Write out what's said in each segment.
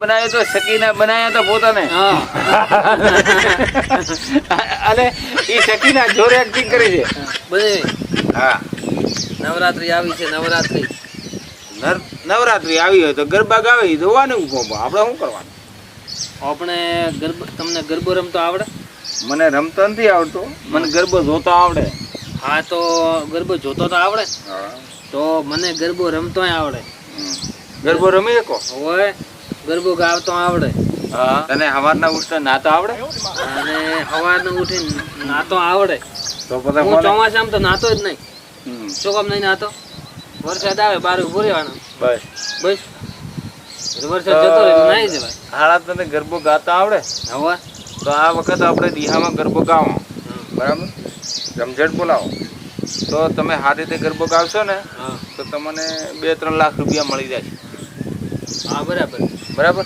બનાવ્યો તો સકીના બનાવ્યા તો પોતાને. હા. અને એ સકીના જોર એક્ટિંગ કરી છે. બધે. હા. નવરાત્રી આવી છે નવરાત્રી. નવરાત્રી આવી હોય તો ગરબા ગાવે જોવાનું ઊભો આપણે શું કરવાનું? આપણે ગરબા તમને ગરબો રમતો આવડે? મને રમતો નથી આવડતો. મને ગરબો જોતો આવડે. હા તો ગરબો જોતો તો આવડે. તો મને ગરબો રમતોય આવડે. ગરબો રમી શકો? હોય. ગરબો ગાવતો આવડે. હા. તને સવારના ઉઠતા નાતો આવડે? અને સવારનું ઉઠીને નાતો આવડે. તો પછી હું ચોમાસામાં તો નાતો જ નહીં. શું કામ નહીં નાતો? વરસાદ આવે બાર ઊભો રહેવાનું. બસ. બસ. વરસાદ જતો રહે નહીં જવાય. હાડા તને ગરબો ગાતો આવડે? હવા. તો આ વખત આપણે દિહામાં ગરબો ગાવો. બરાબર? રમઝટ બોલાવો. તો તમે સારી રીતે ગરબો ગાવશો ને તો તમને બે ત્રણ લાખ રૂપિયા મળી જાય. હા બરાબર. બરાબર?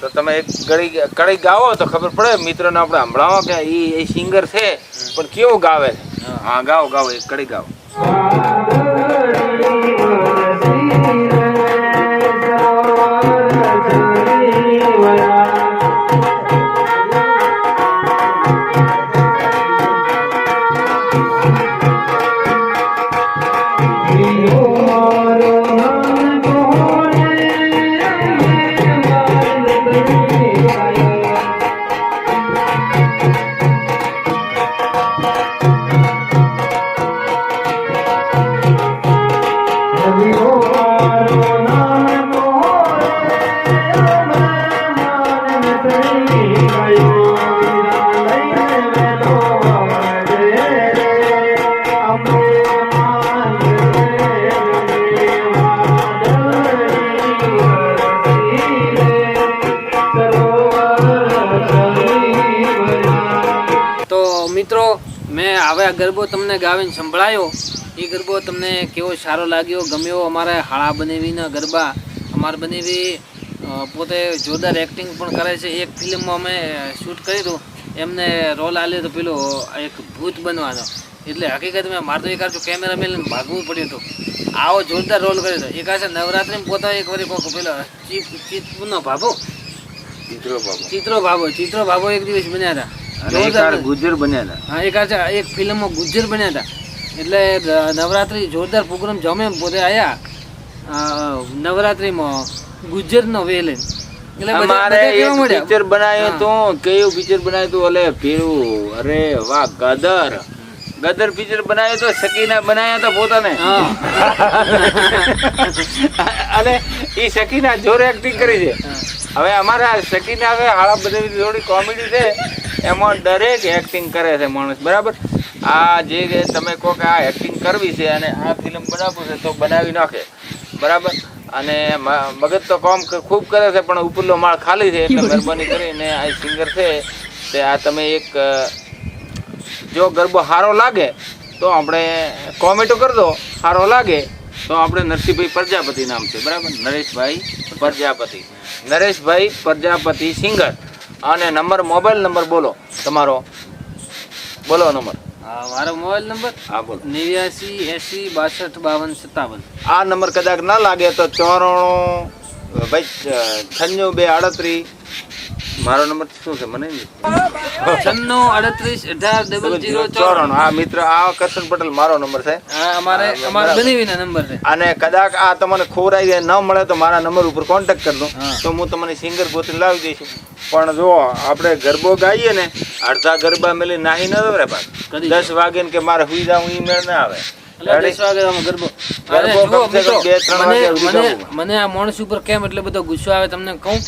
તો તમે એક કડી કડી ગાવો તો ખબર પડે મિત્રોને આપણે સંભળાવો કે એ એ સિંગર છે પણ કેવું ગાવે? છે હા ગાઓ ગાઓ એક કડી ગાઓ મિત્રો મેં હવે ગરબો તમને ગાવીને સંભળાયો. એ ગરબો તમને કેવો સારો લાગ્યો? ગમ્યો? અમારે હાળા બનેવીના ગરબા. અમારે બનેવી પોતે જોરદાર એક્ટિંગ પણ કરે છે. એક ફિલ્મમાં અમે શૂટ કર્યું એમને રોલ આલ્યો તો પેલો એક ભૂત બનવાનો. એટલે હકીકતમાં મારે તો એક આખું કેમેરા મેં ભાગવું પડ્યું હતું. આવો જોરદાર રોલ કર્યો હતો. એક આ નવરાત્રિમાં પોતા એક વરી કોક પેલો ચીપનો ભાભો ચિત્રો બાબુ ચિત્રો ભાભો ચિત્રો ભાભો એક દિવસ બન્યા હતા. જોરદાર ગુજર બન્યા. હતા. હા એક એક ફિલ્મમાં ગુજર બન્યા હતા. એટલે નવરાત્રિ જોરદાર પ્રોગ્રામ જમે પોતે આયા. નવરાત્રિમાં ગુજરનો મળ્યા? પિક્ચર બનાવ્યું તું કયું પિક્ચર બનાવ્યું તું? ઓલે પેલું અરે વાહ ગદર. ગદર પિક્ચર બનાવ્યું તો સકીના બનાવ્યા તો પોતાને. અને એ શકીના જોરે એક્ટિંગ કરી છે. હવે અમારા શકીના હવે હાળા બધી થોડી કોમેડી છે. એમાં દરેક એક્ટિંગ કરે છે માણસ. બરાબર? આ જે તમે કહો કે આ એક્ટિંગ કરવી છે અને આ ફિલ્મ બનાવવું છે તો બનાવી નાખે. બરાબર? અને મગજ તો કામ ખૂબ કરે છે પણ ઉપરનો માળ ખાલી છે એટલે મહેરબાની કરીને આ સિંગર છે તે આ તમે એક જો ગરબો સારો લાગે તો આપણે કોમેન્ટો કરજો. સારો લાગે તો આપણે નરસિંહભાઈ પ્રજાપતિ નામ છે. બરાબર? નરેશભાઈ પ્રજાપતિ. નરેશભાઈ પ્રજાપતિ સિંગર અને નંબર મોબાઈલ નંબર બોલો. તમારો. બોલો નંબર. મારો મોબાઈલ નંબર હા બોલો. નેવ્યાસી એસી બાસઠ બાવન સત્તાવન. આ નંબર કદાચ ના લાગે તો ચોરાણું ભાઈ છન્નું બે આડત્રીસ મારો નંબર શું છે? મને નહીં અડત્રીસ અઢાર ડબલ જીરો ચોરાણું. આ મિત્ર આ કરશન પટેલ મારો નંબર છે. અમારે અમારે બનેવીના નંબર છે. અને કદાચ આ તમને ખોરાઈ જાય ન મળે તો મારા નંબર ઉપર કોન્ટેક્ટ કરજો. તો હું તમને સિંગર ગોતી લાવી દઈશ. પણ જો આપણે ગરબો ગાઈએ ને અડધા ગરબા મેલી નાહી ન રે પાછ દસ વાગે ને કે મારે હુઈ જાઉં ઈ મેળ ના આવે. મને આ માણસ ઉપર કેમ એટલે બધો ગુસ્સો આવે તમને કહું?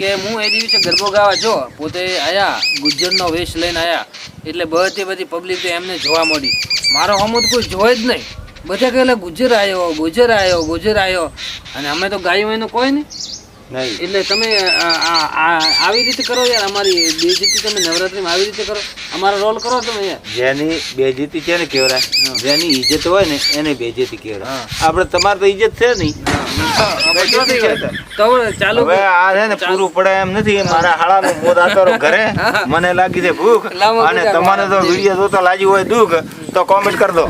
કે હું એ દિવસે ગરબો ગાવા જો પોતે આવ્યા ગુજ્જરનો વેશ લઈને આવ્યા એટલે બધી બધી પબ્લિક એમને જોવા મળી. મારો હમો કોઈ જોઈ જ નહીં. બધા કહેલા ગુજર આવ્યો ગુજર આવ્યો ગુજર આવ્યો અને અમે તો ગાયું એનું કોઈ નહીં. એટલે તમે આવી રીતે કરો યાર અમારી બેજતી તમે નવરાત્રીમાં આવી રીતે કરો. અમારો રોલ કરો તમે યાર. જેની બેજીતી છે ને કેવરાય જેની ઇજ્જત હોય ને એને બેજતી કેવરાય. આપણે તમારે તો ઇજ્જત છે નહીં. ચાલુ હવે આ છે ને પૂરું પડે એમ નથી. મારા હાળાનું મોત આતો ઘરે. મને લાગી છે ભૂખ. અને તમારે તો વીડિયો જોતા લાગ્યું હોય દુઃખ તો કોમેન્ટ કરી દો.